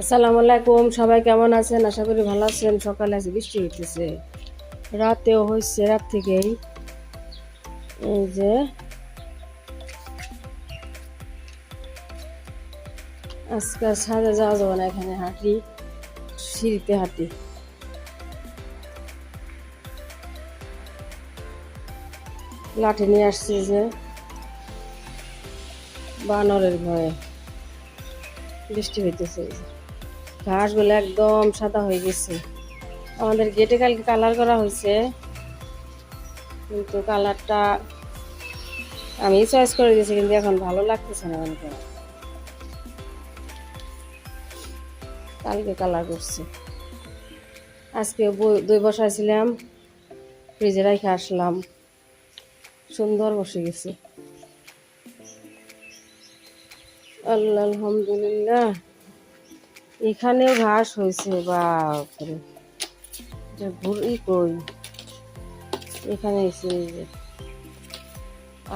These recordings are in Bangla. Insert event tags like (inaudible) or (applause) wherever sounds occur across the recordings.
আসসালামু আলাইকুম, সবাই কেমন আছেন? আশা করি ভালো আছেন। সকালে আছে বৃষ্টি হইতেছে। রাতেও হয়েছে রাত থেকেই। এই যে আজকে সাজা যাওয়া যাবে না, এখানে হাঁটি, সিঁড়িতে হাঁটি। লাঠি নিয়ে আসছি যে বানরের ভয়ে। বৃষ্টি হইতেছে। ঘাসগুলো একদম সাদা হয়ে গেছে। আমাদের গেটে কালকে কালার করা হয়েছে। কিন্তু কালারটা আমি চয়েস করে দিয়েছি, কিন্তু এখন ভালো লাগতেছে না আমাকে কালকে কালার করছি। আজকে দই বসাইছিলাম ফ্রিজে রেখে আসলাম। সুন্দর বসে গেছে। আল্লাহ, আলহামদুলিল্লাহ। এখানেও ঘাস হয়েছে, বাপরে ঘুরি কই এখানে এসে।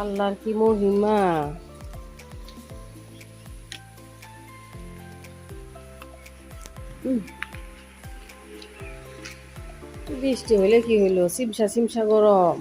আল্লাহর কি মহিমা। বৃষ্টি হইলে কি হইল সিমসা সিমসা গরম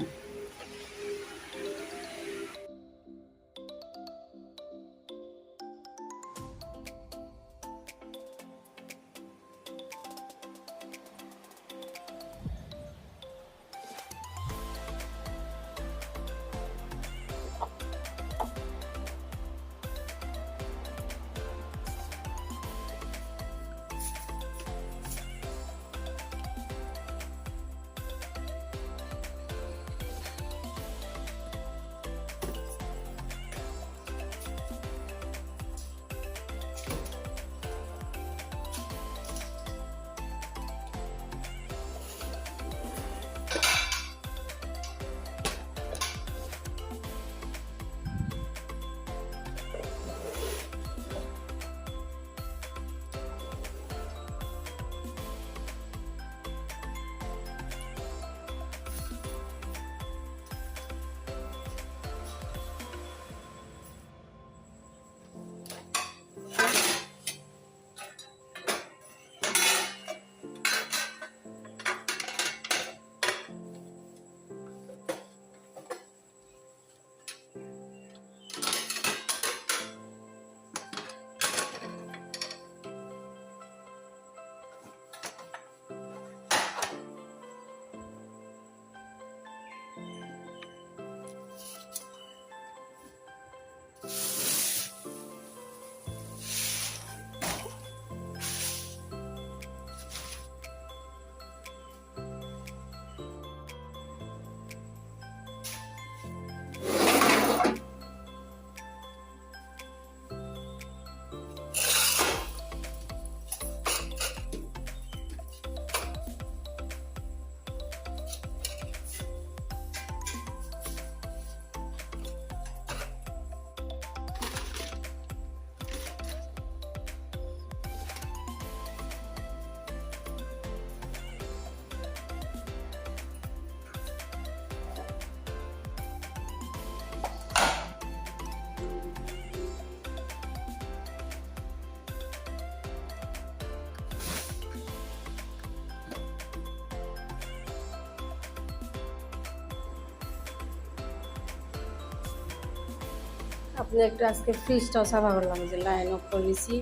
আপনি একটু আজকে ফ্রিজটাও সাফা করলাম যে লাইন অফ করেছি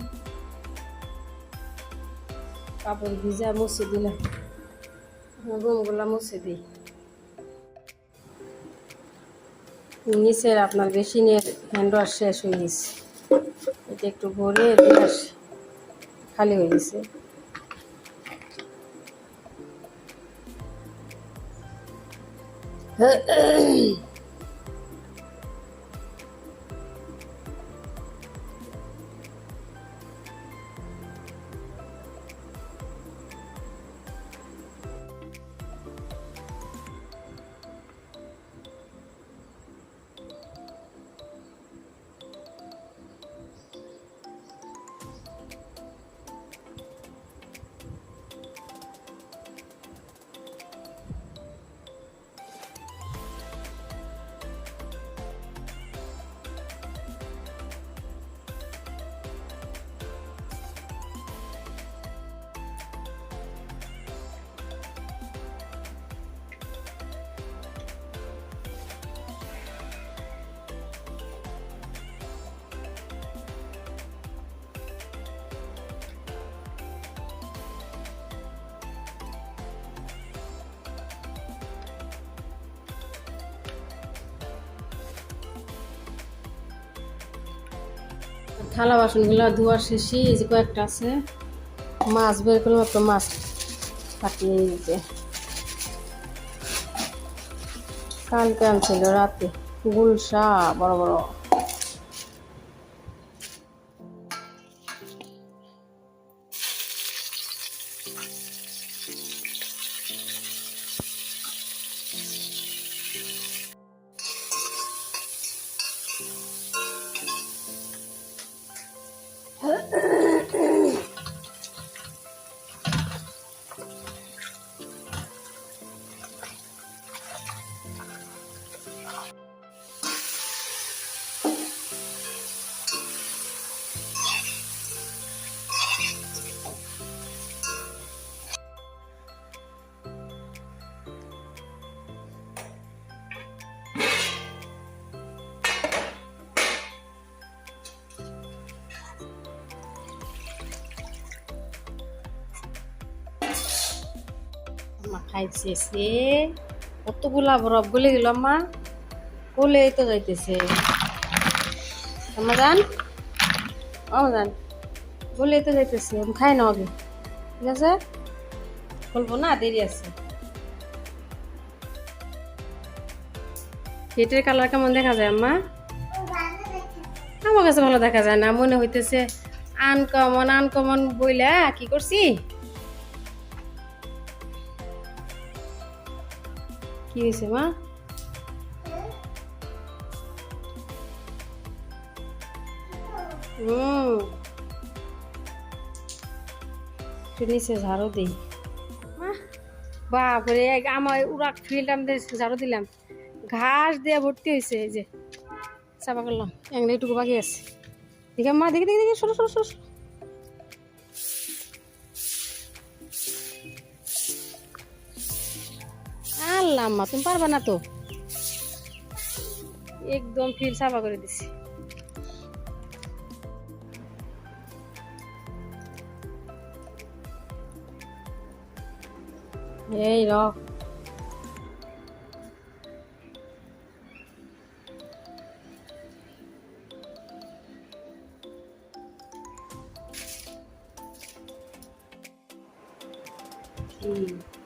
কাপড় ভিজা মুছে দিলাম। রুমগুলো মুছে দিই। নিচের আপনার বেসিনের হ্যান্ড ওয়াশ শেষ হয়ে গেছে। এটা একটু ভরে খালি হয়ে গেছে। হ্যাঁ (clears throat) থালা বাসনগুলো ধোয়া শেষই এই যে কয়েকটা আছে, মাছ বের করলে একটা মাছ কাটিয়ে দিতে কালকে আনছিল রাতে, গুলশা, বড় বড়। খাইছে সে কতগুলা বরফ গলে গেল মা কোলে তো যাইতেছে। আমাজান আমাজান বলে তো যাইতেছে। খাই না ঠিক আছে? বলব না, দেরি আছে। পেটের কালার কেমন দেখা যায়, আম্মা? আমার কাছে ভালো দেখা যায় না। মনে হইতেছে আনকমন আনকমন বইলা কি করছি? কি হয়েছে মা? হুম নিচে ঝাড়ু দিই। বাপরে আমার উড়াক ফিল্ডাম দিয়ে ঝাড়ু দিলাম ঘাস দিয়ে ভর্তি হয়েছে এই যে চাপা করলাম একটু বাকি আছে। দেখে মা দেখে দেখে দেখে সরো সরো সরো। আল্লাহ আম্মা তুমি পারবা না তো? একদম ফিল সাফা করে দিছি। এই র। হুম।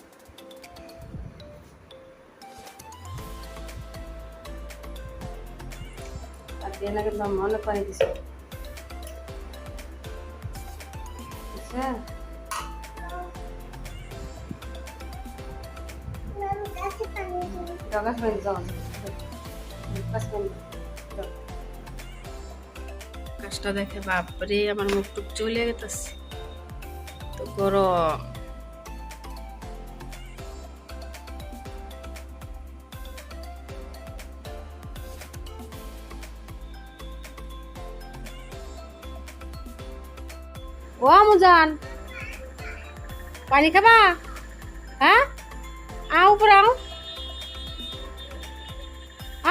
আর দিয়ে না কিন্তু আমি অনেক পানি দিছি আচ্ছা জগাস পানি যাও কাজটা দেখে বাপরে আমার মুখ টুক চলে গেতেছে তো গরম ও আমুজান পানি খাবা? হ্যাঁ? আও উপরে আও।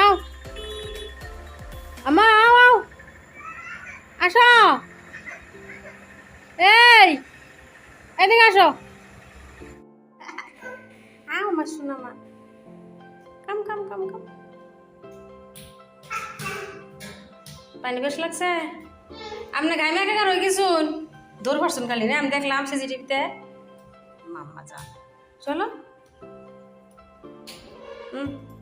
আও। আমা আও আও। আসো। এই, এদিকে আসো। আও আমার শোনা কাম কাম কাম কাম। পানি বেশ লাগছে? আপনি গাইমে একা রয়ে গেছুন দৌড় পারছুন খালি না? আমি দেখলাম সিসিটিভিতে। মাম্মা যা চলো। হুম।